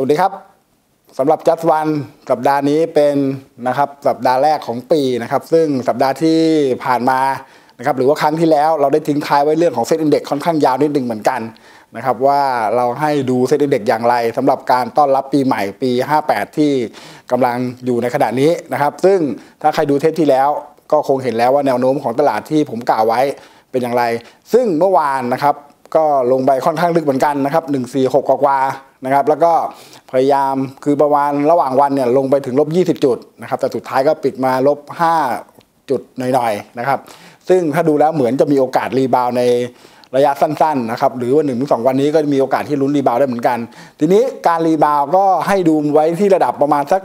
สวัสดีครับสำหรับจัสวันสัปดาห์นี้เป็นนะครับสัปดาห์แรกของปีนะครับ ซึ่งสัปดาห์ที่ผ่านมานะครับหรือว่าครั้งที่แล้วเราได้ทิ้งท้ายไว้เรื่องของเซ็ตอินเด็กค่อนข้างยาวนิดนึงเหมือนกันนะครับว่าเราให้ดูเซ็ตอินเด็กอย่างไรสำหรับการต้อนรับปีใหม่ปี 58 ที่กำลังอยู่ในขณะนี้นะครับ ซึ่งถ้าใครดูเทปที่แล้วก็คงเห็นแล้วว่าแนวโน้มของตลาดที่ผมกล่าวไว้เป็นอย่างไร ซึ่งเมื่อวานนะครับก็ลงไปค่อนข้างลึกเหมือนกันนะครับ146กว่า นะครับแล้วก็พยายามคือประมาณระหว่างวันเนี่ยลงไปถึงลบ 20 จุดนะครับแต่สุดท้ายก็ปิดมาลบ 5 จุดหน่อยๆนะครับซึ่งถ้าดูแล้วเหมือนจะมีโอกาสรีบาวในระยะสั้นๆนะครับหรือว่า1นถึงสวันนี้ก็มีโอกาสที่ลุ้นรีบาวได้เหมือนกัน ทีนี้การรีบาวก็ให้ดูไว้ที่ระดับประมาณสัก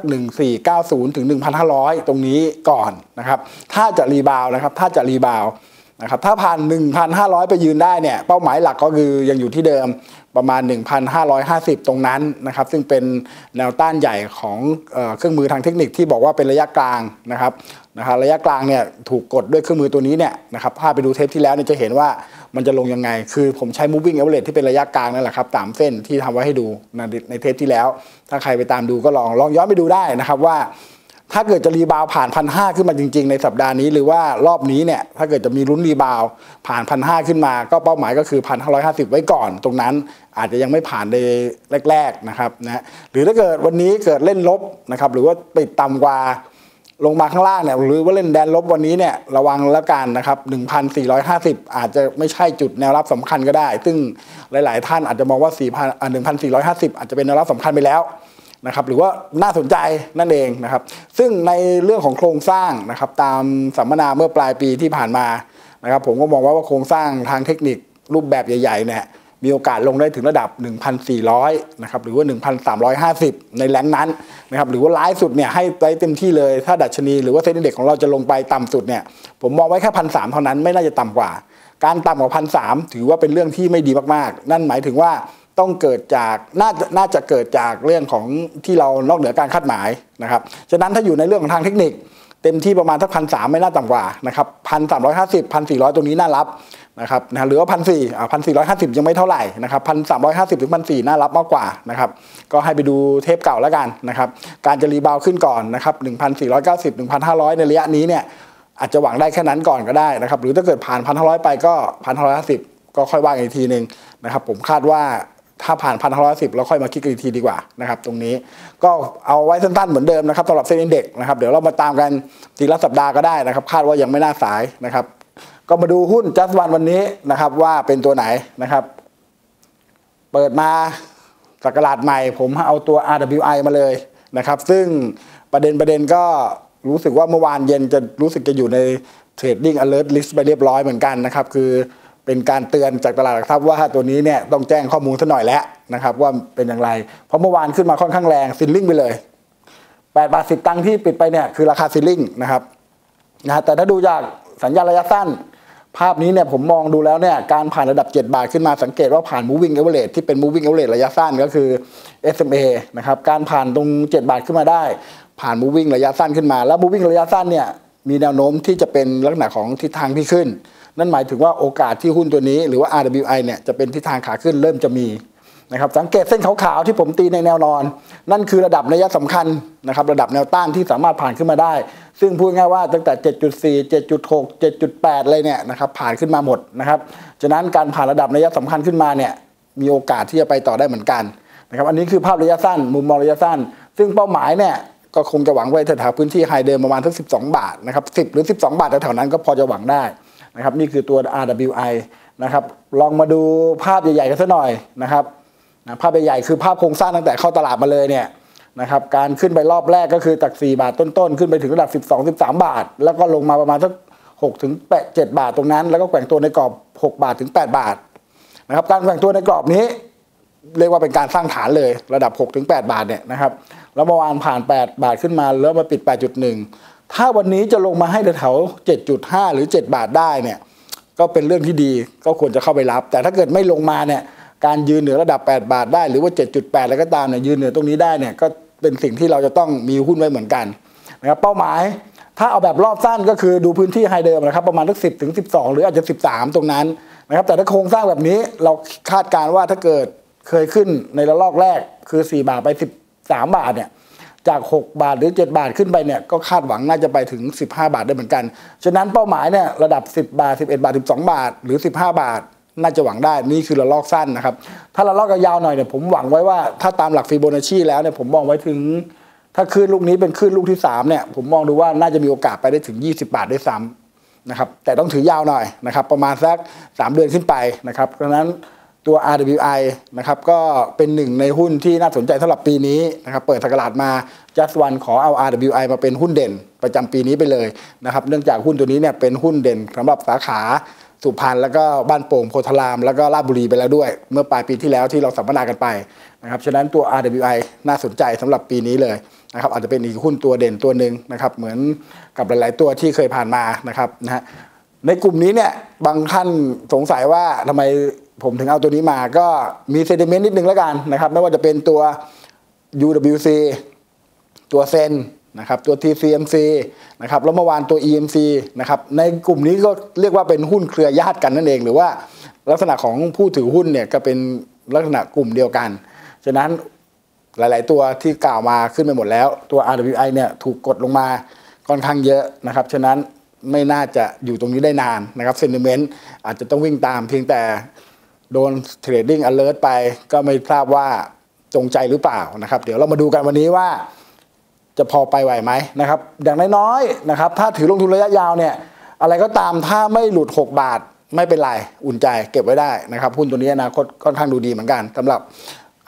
1490 ถึง 1,500 ตรงนี้ก่อนนะครับถ้าจะรีบาวนะครับถ้าจะรีบาว นะครับถ้าผ่าน 1,500 ไปยืนได้เนี่ยเป้าหมายหลักก็คือยังอยู่ที่เดิมประมาณ 1,550 ตรงนั้นนะครับซึ่งเป็นแนวต้านใหญ่ของเครื่องมือทางเทคนิคที่บอกว่าเป็นระยะกลางนะครับนะครับระยะกลางเนี่ยถูกกดด้วยเครื่องมือตัวนี้เนี่ยนะครับถ้าไปดูเทปที่แล้วเนี่ยจะเห็นว่ามันจะลงยังไง คือผมใช้ moving average ที่เป็นระยะกลางนั่นแหละครับตามเส้นที่ทำไว้ให้ดูในเทปที่แล้ว ถ้าใครไปตามดูก็ลองลองย้อนไปดูได้นะครับว่า ถ้าเกิดจะรีบาวผ่านพันห้าขึ้นมาจริง ๆ ในสัปดาห์นี้หรือว่ารอบนี้เนี่ยถ้าเกิดจะมีลุ้นรีบาวผ่านพันห้าขึ้นมา ก็เป้าหมายก็คือพันห้าร้อยห้าสิบไว้ก่อน ตรงนั้นอาจจะยังไม่ผ่านในแรก ๆนะครับนะหรือถ้าเกิดวันนี้เกิดเล่นลบนะครับหรือว่าปิดต่ำกว่าลงมาข้างล่างเนี่ยหรือว่าเล่นแดนลบวันนี้เนี่ยระวังแล้วกันนะครับ 1,450 อาจจะไม่ใช่จุดแนวรับสำคัญก็ได้ ซึ่งหลาย ๆ ท่านอาจจะมองว่า4,000 1,450 อาจจะเป็นแนวรับสำคัญไปแล้ว นะครับหรือว่าน่าสนใจนั่นเองนะครับ ซึ่งในเรื่องของโครงสร้างนะครับตามสัมมนาเมื่อปลายปีที่ผ่านมานะครับ ผมก็มองว่าว่าโครงสร้างทางเทคนิครูปแบบใหญ่ๆเนี่ยมีโอกาสลงได้ถึงระดับ 1,400 นะครับ หรือว่า 1,350 ในแรงนั้นนะครับ หรือว่าร้ายสุดเนี่ยให้ไปเต็มที่เลย ถ้าดัชนีหรือว่าเซ็นดีเด็กของเราจะลงไปต่ำสุดเนี่ย ผมมองไว้แค่พันสเท่านั้นไม่น่าจะต่ำกว่า การต่ำกว่าพันสถือว่าเป็นเรื่องที่ไม่ดีมากๆ นั่นหมายถึงว่า ต้องเกิดจากน่าน่าจะเกิดจากเรื่องของที่เรานอกเหนือการคาดหมายนะครับฉะนั้นถ้าอยู่ในเรื่องของทางเทคนิค เต็มที่ประมาณสักพันสามไม่น่าต่ำกว่านะครับพันสามร้อยห้าสิบพันสี่ร้อยตรงนี้น่ารับนะครับนะหรือว่าพันสี่อ่าพันสี่ร้อยห้าสิบยังไม่เท่าไหร่นะครับพันสามร้อยห้าสิบถึงพันสี่น่ารับมากกว่านะครับก็ให้ไปดูเทปเก่าแล้วกันนะครับการจะรีบาวขึ้นก่อนนะครับหนึ่งพันสี่ร้อยเก้าสิบหนึ่งพันห้าร้อยในระยะนี้เนี่ยอาจจะหวังได้แค่นั้นก่อนก็ได้นะครับหรือถ้าเกิดผ่านพันห้าร้อยไปก็พันห้าร้อยห้าสิบก็ค่อยว่าอีกทีหนึ่งนะครับผมคาดว่า ถ้าผ่านพันห้าร้อยสิบเราค่อยมาคิดกันอีกทีดีกว่านะครับตรงนี้ก็เอาไว้สั้นๆเหมือนเดิมนะครับสำหรับเซ็นเด็กนะครับเดี๋ยวเรามาตามกันทีละสัปดาห์ก็ได้นะครับ คาดว่ายังไม่น่าสายนะครับ ก็มาดูหุ้นจัสวันวันนี้นะครับ ว่าเป็นตัวไหนนะครับ เปิดมาสักราดใหม่ ผมเอาตัว RWI มาเลยนะครับ ซึ่งประเด็นประเด็นก็รู้สึกว่าเมื่อวานเย็นจะรู้สึกจะอยู่ใน Trading Alert List ไปเรียบร้อยเหมือนกันนะครับ คือ เป็นการเตือนจากตลาดหลักทรัพย์ว่าตัวนี้เนี่ยต้องแจ้งข้อมูลสักหน่อยแล้วนะครับว่าเป็นอย่างไร เพราะเมื่อวานขึ้นมาค่อนข้างแรงซิลลิ่งไปเลย8บาท10 ตังค์ที่ปิดไปเนี่ยคือราคาซิลลิ่งนะครับนะแต่ถ้าดูจากสัญญาระยะสั้น ภาพนี้เนี่ยผมมองดูแล้วเนี่ยการผ่านระดับ 7 บาทขึ้นมาสังเกตว่าผ่าน moving average ที่เป็น moving average ระยะสั้นก็คือ SMA นะครับการผ่านตรง 7 บาทขึ้นมาได้ ผ่าน moving ระยะสั้นขึ้นมา แล้ว moving ระยะสั้นเนี่ยมีแนวโน้มที่จะเป็นลักษณะของทิศทางที่ขึ้น นั่นหมายถึงว่าโอกาสที่หุ้นตัวนี้หรือว่า RWI เนี่ยจะเป็นทิศทางขาขึ้นเริ่มจะมีนะครับสังเกตเส้นขาวๆที่ผมตีในแนวนอน นั่นคือระดับนัยสำคัญนะครับระดับแนวต้านที่สามารถผ่านขึ้นมาได้ ซึ่งพูดง่ายว่าตั้งแต่ 7.4 7.6 7.8เลยเนี่ยนะครับผ่านขึ้นมาหมดนะครับฉะนั้นการผ่านระดับนัยสำคัญขึ้นมาเนี่ยมีโอกาสที่จะไปต่อได้เหมือนกันนะครับอันนี้คือภาพระยะสั้น มุมมองระยะสั้น ซึ่งเป้าหมายเนี่ยก็คงจะหวังไว้แถวๆพื้นที่ไฮเดิมประมาณทั้ง 12 บาทนะครับ10 หรือ 12 บาทแถวๆนั้นก็พอจะหวังได้ นะครับนี่คือตัว RWI นะครับลองมาดูภาพใหญ่ๆกันสักหน่อยนะครับนะภาพใหญ่ๆคือภาพโครงสร้างตั้งแต่เข้าตลาดมาเลยเนี่ยนะครับการขึ้นไปรอบแรกก็คือจาก 4 บาทต้นๆ ขึ้นไปถึงระดับ 12-13 บาท แล้วก็ลงมาประมาณสัก6ถึง7บาทตรงนั้น แล้วก็แกว่งตัวในกรอบ 6 บาทถึง 8 บาทนะครับการแกว่งตัวในกรอบนี้ เรียกว่าเป็นการสร้างฐานเลยระดับ 6 ถึง 8 บาทเนี่ยนะครับแล้วเมื่อวานผ่าน 8 บาทขึ้นมาแล้วมาปิด 8.1 ถ้าวันนี้จะลงมาให้แถว7.5 หรือ 7 บาทได้เนี่ยก็เป็นเรื่องที่ดีก็ควรจะเข้าไปรับ แต่ถ้าเกิดไม่ลงมาเนี่ยการยืนเหนือระดับ 8 บาทได้ หรือว่า 7.8อะไรก็ตามเนี่ยยืนเหนือตรงนี้ได้เนี่ยก็เป็นสิ่งที่เราจะต้องมีหุ้นไว้เหมือนกันนะครับเป้าหมายถ้าเอาแบบรอบสั้นก็คือดูพื้นที่ไฮเดิมนะครับประมาณสักสิถึงสิหรืออาจจะ13ตรงนั้นนะครับแต่ถ้าโครงสร้างแบบนี้เราคาดการว่าถ้าเกิดเคยขึ้นในระลอกแรกคือ4บาทไป13บาทเนี่ย จาก 6 บาทหรือ 7 บาทขึ้นไปเนี่ยก็คาดหวังน่าจะไปถึง 15 บาทได้เหมือนกัน ฉะนั้นเป้าหมายเนี่ยระดับ 10 บาท 11 บาท 12 บาท หรือ 15 บาท น่าจะหวังได้นี่คือระลอกสั้นนะครับถ้าระลอกยาวหน่อยเนี่ยผมหวังไว้ว่าถ้าตามหลักฟิโบนัชชีแล้วเนี่ยผมมองไว้ถึง ถ้าขึ้นลูกนี้เป็นขึ้นลูกที่3เนี่ยผมมองดูว่าน่าจะมีโอกาสไปได้ถึง 20 บาทด้วยซ้ำนะครับแต่ต้องถือยาวหน่อยนะครับประมาณสัก 3 เดือนขึ้นไปนะครับเพราะฉะนั้น ตัว RWI นะครับก็เป็นหนึ่งในหุ้นที่น่าสนใจสำหรับปีนี้นะครับเปิดสกราดมา just one ขอเอา RWI มาเป็นหุ้นเด่นประจำปีนี้ไปเลยนะครับเนื่องจากหุ้นตัวนี้เนี่ยเป็นหุ้นเด่นสำหรับสาขาสุพรรณแล้วก็บ้านโป่งโพธาราม แล้วก็ราชบุรีไปแล้วด้วย เมื่อปลายปีที่แล้วที่เราสัมมนากันไปนะครับฉะนั้นตัว RWI น่าสนใจสำหรับปีนี้เลยนะครับอาจจะเป็นอีกหุ้นตัวเด่นตัวหนึ่งนะครับเหมือนกับหลาย ๆ ตัวที่เคยผ่านมานะครับนะฮะ ในกลุ่มนี้เนี่ยบางท่านสงสัยว่าทำไมผมถึงเอาตัวนี้มาก็มีเซติเมนต์นิดนึงแล้วกันนะครับ ไม่ว่าจะเป็นตัว UWC ตัวเซนนะครับตัว TCMC นะครับแล้วเมื่อวานตัว EMC นะครับในกลุ่มนี้ก็เรียกว่าเป็นหุ้นเครือญาติกันนั่นเอง หรือว่าลักษณะของผู้ถือหุ้นเนี่ยก็เป็นลักษณะกลุ่มเดียวกัน ฉะนั้นหลาย ๆ ตัวที่กล่าวมาขึ้นไปหมดแล้ว ตัว RWI เนี่ยถูกกดลงมาค่อนข้างเยอะนะครับ ฉะนั้น ไม่น่าจะอยู่ตรงนี้ได้นานนะครับเซนติเมนต์อาจจะต้องวิ่งตามเพียงแต่โดนเทรดดิ้งอเลิร์ไป ก็ไม่ทราบว่าจงใจหรือเปล่านะครับ เดี๋ยวเรามาดูกันวันนี้ว่าจะพอไปไหวไหมนะครับ อย่างน้อยๆนะครับ ถ้าถือลงทุนระยะยาวเนี่ยอะไรก็ตามถ้าไม่หลุด 6 บาทไม่เป็นไร อุ่นใจเก็บไว้ได้นะครับหุ้นตัวนี้อนาคตค่อนข้างดูดีเหมือนกันสำหรับ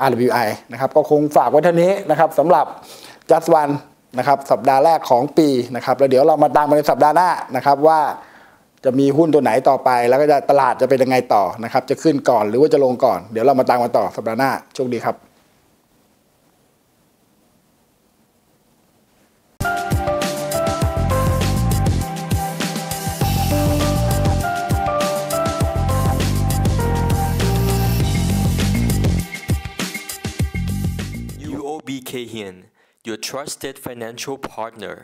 RWI นะครับก็คงฝากไว้เท่านี้นะครับสำหรับ just one นะครับสัปดาห์แรกของปีนะครับแล้วเดี๋ยวเรามาตามกันในสัปดาห์หน้านะครับว่าจะมีหุ้นตัวไหนต่อไป แล้วก็จะตลาดจะเป็นยังไงต่อนะครับจะขึ้นก่อนหรือว่าจะลงก่อน เดี๋ยวเรามาตามกันต่อสัปดาห์หน้าโชคดีครับ your trusted financial partner.